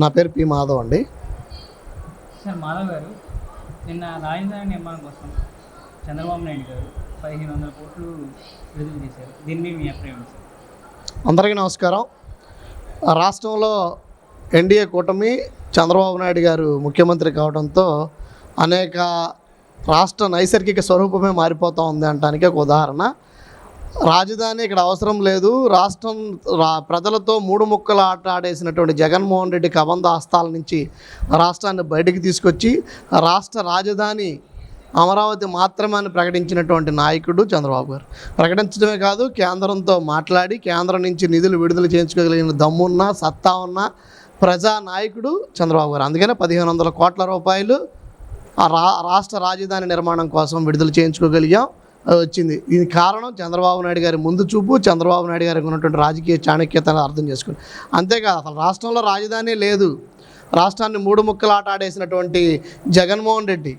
నా పేరు పి మాధవ్ అండి. సార్ మాధవ్ గారు నిన్న రాజధాని నిర్మాణం కోసం చంద్రబాబు నాయుడు గారు పదిహేను వందల కోట్లు విడుదల చేశారు. దీన్ని మీ అభిప్రాయం సార్? అందరికీ నమస్కారం. రాష్ట్రంలో ఎన్డీఏ కూటమి చంద్రబాబు నాయుడు గారు ముఖ్యమంత్రి కావడంతో అనేక రాష్ట్ర నైసర్గిక స్వరూపమే మారిపోతూ ఉంది అనడానికి ఒక ఉదాహరణ. రాజధాని ఇక్కడ అవసరం లేదు. రాష్ట్రం రా ప్రజలతో మూడు ముక్కలు ఆట ఆడేసినటువంటి జగన్మోహన్ రెడ్డి కబంధ హస్తాల నుంచి రాష్ట్రాన్ని బయటికి తీసుకొచ్చి రాష్ట్ర రాజధాని అమరావతి మాత్రమే అని ప్రకటించినటువంటి నాయకుడు చంద్రబాబు గారు. ప్రకటించడమే కాదు కేంద్రంతో మాట్లాడి కేంద్రం నుంచి నిధులు విడుదల చేయించుకోగలిగిన దమ్మున్న సత్తా ఉన్న ప్రజా నాయకుడు చంద్రబాబు గారు. అందుకనే పదిహేను వందల కోట్ల రూపాయలు ఆ రా రాష్ట్ర రాజధాని నిర్మాణం కోసం విడుదల చేయించుకోగలిగాం. వచ్చింది. దీని కారణం చంద్రబాబు నాయుడు గారి ముందు చూపు చంద్రబాబు నాయుడు గారికి ఉన్నటువంటి రాజకీయ చాణక్యతను అర్థం చేసుకుని. అంతేకాదు అసలు రాష్ట్రంలో రాజధాని లేదు. రాష్ట్రాన్ని మూడు ముక్కలు ఆట ఆడేసినటువంటి జగన్మోహన్ రెడ్డి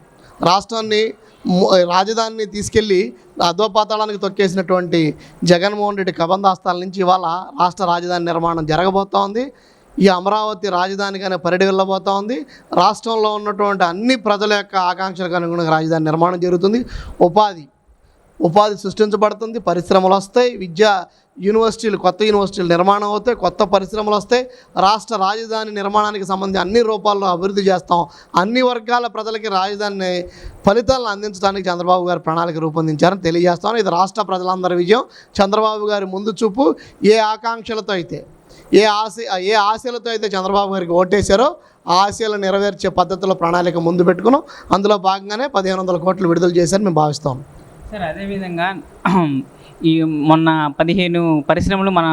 రాష్ట్రాన్ని రాజధానిని తీసుకెళ్ళి అధోపాతాళానికి తొక్కేసినటువంటి జగన్మోహన్ రెడ్డి కబంధాస్తాల నుంచి ఇవాళ రాష్ట్ర రాజధాని నిర్మాణం జరగబోతోంది ఈ అమరావతి రాజధానిగానే పరిడి వెళ్ళబోతా ఉంది. రాష్ట్రంలో ఉన్నటువంటి అన్ని ప్రజల యొక్క ఆకాంక్షలకు అనుగుణంగా రాజధాని నిర్మాణం జరుగుతుంది. ఉపాధి ఉపాధి సృష్టించబడుతుంది పరిశ్రమలు వస్తాయి విద్యా యూనివర్సిటీలు కొత్త యూనివర్సిటీలు నిర్మాణం అవుతాయి కొత్త పరిశ్రమలు వస్తాయి రాష్ట్ర రాజధాని నిర్మాణానికి సంబంధించి అన్ని రూపాల్లో అభివృద్ధి చేస్తాం. అన్ని వర్గాల ప్రజలకి రాజధాని ఫలితాలను అందించడానికి చంద్రబాబు గారు ప్రణాళిక రూపొందించారని తెలియజేస్తాను. ఇది రాష్ట్ర ప్రజలందరి విజయం. చంద్రబాబు గారి ముందు చూపు ఏ ఆకాంక్షలతో అయితే ఏ ఆశ ఏ ఆశలతో అయితే చంద్రబాబు గారికి ఓటేశారో ఆ ఆశయాలు నెరవేర్చే పద్ధతిలో ప్రణాళిక ముందు పెట్టుకున్నాం. అందులో భాగంగానే పదిహేను వందల కోట్లు విడుదల చేశారని మేము భావిస్తాం. సార్ అదేవిధంగా ఈ మొన్న పదిహేను పరిశ్రమలు మన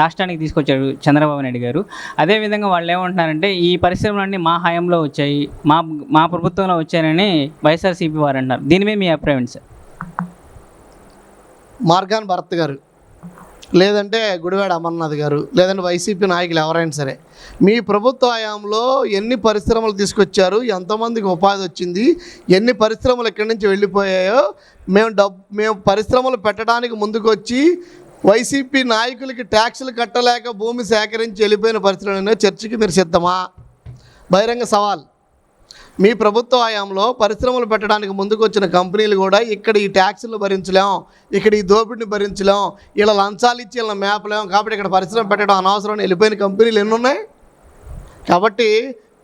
రాష్ట్రానికి తీసుకొచ్చారు చంద్రబాబు నాయుడు గారు. అదేవిధంగా వాళ్ళు ఏమంటున్నారంటే ఈ పరిశ్రమలన్నీ మా హయాంలో వచ్చాయి మా మా ప్రభుత్వంలో వచ్చాయని వైఎస్ఆర్సీపీ వారు అంటున్నారు. దీని మీద మీ అభిప్రాయం సార్? మార్గాన్ భరత్ గారు లేదంటే గుడివాడ అమర్నాథ్ గారు లేదంటే వైసీపీ నాయకులు ఎవరైనా సరే మీ ప్రభుత్వ హయాంలో ఎన్ని పరిశ్రమలు తీసుకొచ్చారు ఎంతమందికి ఉపాధి వచ్చింది ఎన్ని పరిశ్రమలు ఎక్కడి నుంచి వెళ్ళిపోయాయో మేము డబ్ మేము పరిశ్రమలు పెట్టడానికి ముందుకొచ్చి వైసీపీ నాయకులకి ట్యాక్సులు కట్టలేక భూమి సేకరించి వెళ్ళిపోయిన పరిస్థితులు చర్చకి మీరు సిద్ధమా? బహిరంగ సవాల్. మీ ప్రభుత్వ హయాంలో పరిశ్రమలు పెట్టడానికి ముందుకు వచ్చిన కంపెనీలు కూడా ఇక్కడ ఈ ట్యాక్సులు భరించలేం ఇక్కడ ఈ దోపిడిని భరించలేం ఇలా లంచాలు ఇచ్చి ఇలా మేపలేం కాబట్టి ఇక్కడ పరిశ్రమ పెట్టడం అనవసరం వెళ్ళిపోయిన కంపెనీలు ఎన్ని ఉన్నాయి? కాబట్టి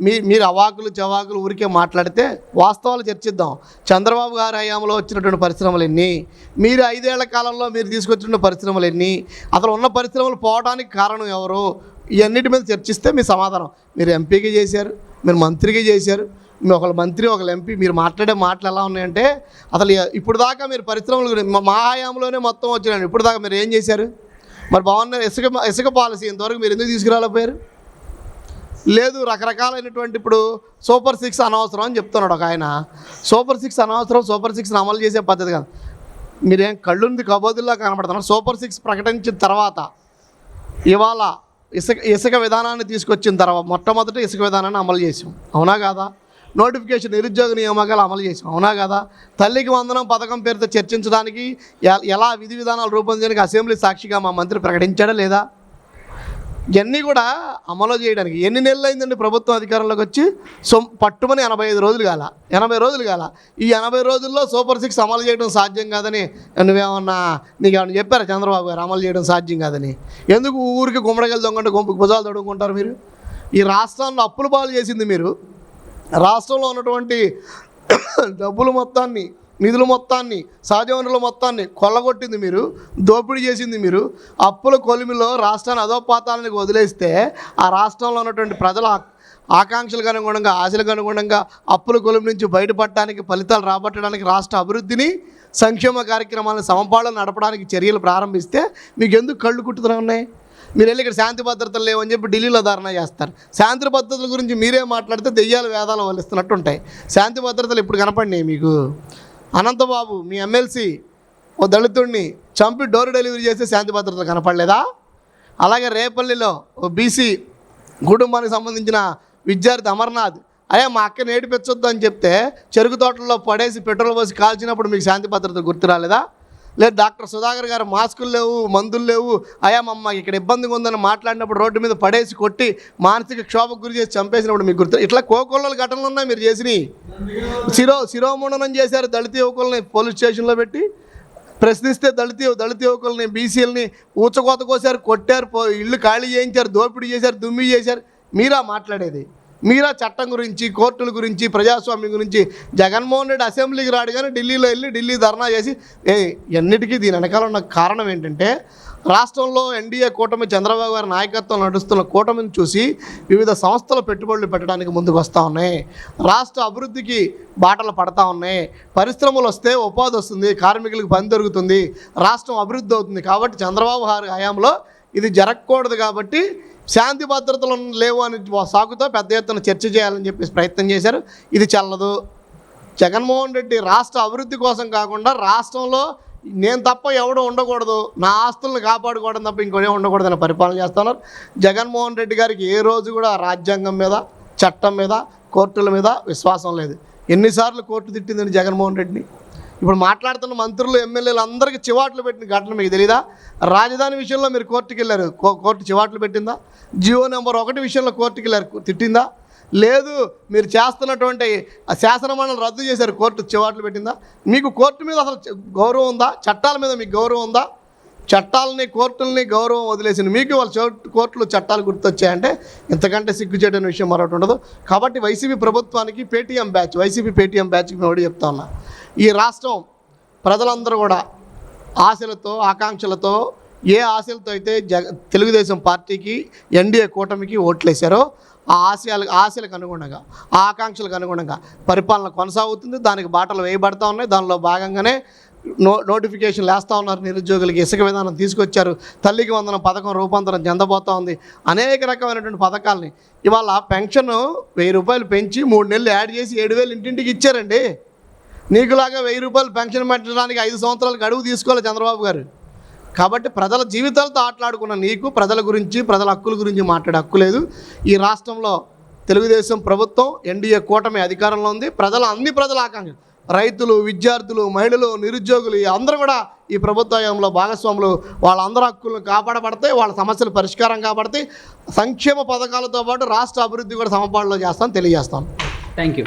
మీ మీరు అవాకులు చవాకులు ఊరికే మాట్లాడితే వాస్తవాలు చర్చిద్దాం. చంద్రబాబు గారి హయాంలో వచ్చినటువంటి పరిశ్రమలు ఎన్ని? మీరు ఐదేళ్ళ కాలంలో మీరు తీసుకొచ్చిన పరిశ్రమలు ఎన్ని? అసలు ఉన్న పరిశ్రమలు పోవడానికి కారణం ఎవరు? ఇవన్నిటి మీద చర్చిస్తే మీ సమాధానం. మీరు ఎంపీకి చేశారు మీరు మంత్రికి చేశారు ఒకళ్ళు మంత్రి ఒకళ్ళు ఎంపీ మీరు మాట్లాడే మాటలు ఎలా ఉన్నాయంటే అసలు ఇప్పుడు దాకా మీరు పరిశ్రమలు గురించి మా- హయాంలోనే మొత్తం వచ్చినాను ఇప్పుడు దాకా మీరు ఏం చేశారు? మరి బాగున్నారు ఇసుక ఇసుక పాలసీ ఇంతవరకు మీరు ఎందుకు తీసుకురాలేకపోయారు? లేదు రకరకాలైనటువంటి ఇప్పుడు సూపర్ సిక్స్ అనవసరం అని చెప్తున్నాడు ఒక ఆయన. సూపర్ సిక్స్ అనవసరం సూపర్ సిక్స్ని అమలు చేసే పద్ధతి కాదు. మీరేం కళ్ళుంది కబోదుల్లా కనబడుతున్నారు? సూపర్ సిక్స్ ప్రకటించిన తర్వాత ఇవాళ ఇసుక ఇసుక విధానాన్ని తీసుకొచ్చిన తర్వాత మొట్టమొదటి ఇసుక విధానాన్ని అమలు చేసాం అవునా కాదా? నోటిఫికేషన్ నిరుద్యోగ నియామకాలు అమలు చేసాం అవునా కదా? తల్లికి వందనం పథకం పేరుతో చర్చించడానికి ఎలా విధి విధానాలు రూపొందించడానికి అసెంబ్లీ సాక్షిగా మా మంత్రి ప్రకటించాడా లేదా? ఇవన్నీ కూడా అమలు చేయడానికి ఎన్ని నెలలు అయిందండి ప్రభుత్వం అధికారంలోకి వచ్చి? సో పట్టుమని ఎనభై ఐదు రోజులు కాల. ఎనభై రోజులు కాల. ఈ ఎనభై రోజుల్లో సూపర్ సిక్స్ అమలు చేయడం సాధ్యం కాదని నువ్వేమన్నా నీకు ఏమన్నా చెప్పారా చంద్రబాబు గారు? అమలు చేయడం సాధ్యం కాదని. ఎందుకు ఊరికి గుమ్మడికాయలు దొంగంటే గుంపు భుజాలు తొడుగుకుంటారు మీరు? ఈ రాష్ట్రాల్లో అప్పులు పాలు చేసింది మీరు. రాష్ట్రంలో ఉన్నటువంటి డబ్బులు మొత్తాన్ని నిధుల మొత్తాన్ని సహజ వనరుల మొత్తాన్ని కొల్లగొట్టింది మీరు దోపిడీ చేసింది మీరు. అప్పుల కొలిమిలో రాష్ట్రాన్ని అధోపాతాలకు వదిలేస్తే ఆ రాష్ట్రంలో ఉన్నటువంటి ప్రజల ఆకాంక్షలకు అనుగుణంగా ఆశలకు అనుగుణంగా అప్పుల కొలుము నుంచి బయటపడటానికి ఫలితాలు రాబట్టడానికి రాష్ట్ర అభివృద్ధిని సంక్షేమ కార్యక్రమాలను సమపాళన నడపడానికి చర్యలు ప్రారంభిస్తే మీకు ఎందుకు కళ్ళు కుట్టుతూనే ఉన్నాయి మీరు వెళ్ళి ఇక్కడ శాంతి భద్రతలు లేవని చెప్పి ఢిల్లీలో ధారణ చేస్తారు. శాంతి భద్రతల గురించి మీరే మాట్లాడితే దెయ్యాలు వేదాలు వలిస్తున్నట్టు ఉంటాయి. శాంతి భద్రతలు ఇప్పుడు కనపడినాయి మీకు? అనంతబాబు మీ ఎమ్మెల్సీ ఓ దళితుడిని చంపి డోర్ డెలివరీ చేస్తే శాంతి భద్రతలు కనపడలేదా? అలాగే రేపల్లిలో ఓ బీసీ కుటుంబానికి సంబంధించిన విద్యార్థి అమర్నాథ్ అయ్యా మా అక్క నేడిపించొద్దు అని చెప్తే చెరుకు తోటల్లో పడేసి పెట్రోల్ పోసి కాల్చినప్పుడు మీకు శాంతి భద్రత గుర్తు రాలేదా? లేదు డాక్టర్ సుధాకర్ గారు మాస్కులు లేవు మందులు లేవు. అయా మమ్మ ఇక్కడ ఇబ్బందిగా ఉందని మాట్లాడినప్పుడు రోడ్డు మీద పడేసి కొట్టి మానసిక క్షోభకు గురి చేసి చంపేసినప్పుడు మీకు గుర్తు ఇట్లా కోకొల్లల ఘటనలు ఉన్నాయి మీరు చేసినవి. శిరో శిరోముండనం చేశారు దళిత యువకుల్ని పోలీస్ స్టేషన్లో పెట్టి. ప్రశ్నిస్తే దళిత దళిత యువకుల్ని బీసీలని ఊచకోత కోసారు కొట్టారు పో- ఇల్లు ఖాళీ చేయించారు దోపిడీ చేశారు దుమ్మి చేశారు. మీరా మాట్లాడేది? మీరా చట్టం గురించి కోర్టుల గురించి ప్రజాస్వామ్యం గురించి జగన్మోహన్ రెడ్డి అసెంబ్లీకి రాడు కానీ ఢిల్లీలో వెళ్ళి ఢిల్లీ ధర్నా చేసి ఏ ఎన్నిటికీ దీని వెనకాల ఉన్న కారణం ఏంటంటే రాష్ట్రంలో ఎన్డీఏ కూటమి చంద్రబాబు గారి నాయకత్వం నడుస్తున్న కూటమిని చూసి వివిధ సంస్థలు పెట్టుబడులు పెట్టడానికి ముందుకు వస్తూ ఉన్నాయి. రాష్ట్ర అభివృద్ధికి బాటలు పడతా ఉన్నాయి. పరిశ్రమలు వస్తే ఉపాధి వస్తుంది కార్మికులకు పని దొరుకుతుంది రాష్ట్రం అభివృద్ధి అవుతుంది. కాబట్టి చంద్రబాబు గారి హయాంలో ఇది జరగకూడదు కాబట్టి శాంతి భద్రతలు లేవు అని సాకుతో పెద్ద ఎత్తున చర్చ చేయాలని చెప్పేసి ప్రయత్నం చేశారు. ఇది చల్లదు. జగన్మోహన్ రెడ్డి రాష్ట్ర అభివృద్ధి కోసం కాకుండా రాష్ట్రంలో నేను తప్ప ఎవడు ఉండకూడదు. నా ఆస్తులను కాపాడుకోవడం తప్ప ఇంకోనే ఉండకూడదని పరిపాలన చేస్తున్నారు. జగన్మోహన్ రెడ్డి గారికి ఏ రోజు కూడా రాజ్యాంగం మీద చట్టం మీద కోర్టుల మీద విశ్వాసం లేదు. ఎన్నిసార్లు కోర్టు తిట్టిందండి జగన్మోహన్ రెడ్డిని? ఇప్పుడు మాట్లాడుతున్న మంత్రులు ఎమ్మెల్యేలు అందరికీ చివాట్లు పెట్టిన ఘటన మీకు తెలీదా? రాజధాని విషయంలో మీరు కోర్టుకి వెళ్ళారు. కో- కోర్టు చివాట్లు పెట్టిందా? జియో నెంబర్ ఒకటి విషయంలో కోర్టుకి వెళ్ళారు. తిట్టిందా? లేదు మీరు చేస్తున్నటువంటి ఆ శాసనమండలి రద్దు చేశారు. కోర్టు చివాట్లు పెట్టిందా? మీకు కోర్టు మీద అసలు గౌరవం ఉందా? చట్టాల మీద మీకు గౌరవం ఉందా? చట్టాలని కోర్టుల్ని గౌరవం వదిలేసింది. మీకు వాళ్ళ కోర్టులు చట్టాలు గుర్తొచ్చాయంటే ఇంతకంటే సిగ్గుచేటైన విషయం మరొకటి ఉండదు. కాబట్టి వైసీపీ ప్రభుత్వానికి పేటీఎం బ్యాచ్ వైసీపీ పేటీఎం బ్యాచ్కి మేము చెప్తా ఉన్నా. ఈ రాష్ట్రం ప్రజలందరూ కూడా ఆశలతో ఆకాంక్షలతో ఏ ఆశలతో అయితే జగ తెలుగుదేశం పార్టీకి ఎన్డీఏ కూటమికి ఓట్లేశారో ఆ ఆశయాలకు ఆశలకు అనుగుణంగా ఆ ఆకాంక్షలకు అనుగుణంగా పరిపాలన కొనసాగుతుంది. దానికి బాటలు వేయబడతా ఉన్నాయి. దానిలో భాగంగానే నో నోటిఫికేషన్లు వేస్తూ ఉన్నారు. నిరుద్యోగులకి ఇసుక విధానం తీసుకొచ్చారు. తల్లికి వందనం పథకం రూపాంతరం చెందబోతూ ఉంది. అనేక రకమైనటువంటి పథకాలని ఇవాళ పెన్షన్ వెయ్యి రూపాయలు పెంచి మూడు నెలలు యాడ్ చేసి ఏడు వేలు ఇంటింటికి ఇచ్చారండి. నీకులాగా వెయ్యి రూపాయలు పెన్షన్ పెట్టడానికి ఐదు సంవత్సరాలు గడువు తీసుకోవాలి చంద్రబాబు గారు. కాబట్టి ప్రజల జీవితాలతో ఆటలాడుకున్న నీకు ప్రజల గురించి ప్రజల హక్కుల గురించి మాట్లాడే హక్కు లేదు. ఈ రాష్ట్రంలో తెలుగుదేశం ప్రభుత్వం ఎన్డీఏ కూటమి అధికారంలో ఉంది. ప్రజల అన్ని ప్రజల ఆకాంక్ష రైతులు విద్యార్థులు మహిళలు నిరుద్యోగులు అందరూ కూడా ఈ ప్రభుత్వంలో భాగస్వాములు. వాళ్ళందరి హక్కులను కాపాడబడతాయి వాళ్ళ సమస్యలు పరిష్కారం కాబట్టి సంక్షేమ పథకాలతో పాటు రాష్ట్ర అభివృద్ధి కూడా సమపాడులో చేస్తాను తెలియజేస్తాను థ్యాంక్ యూ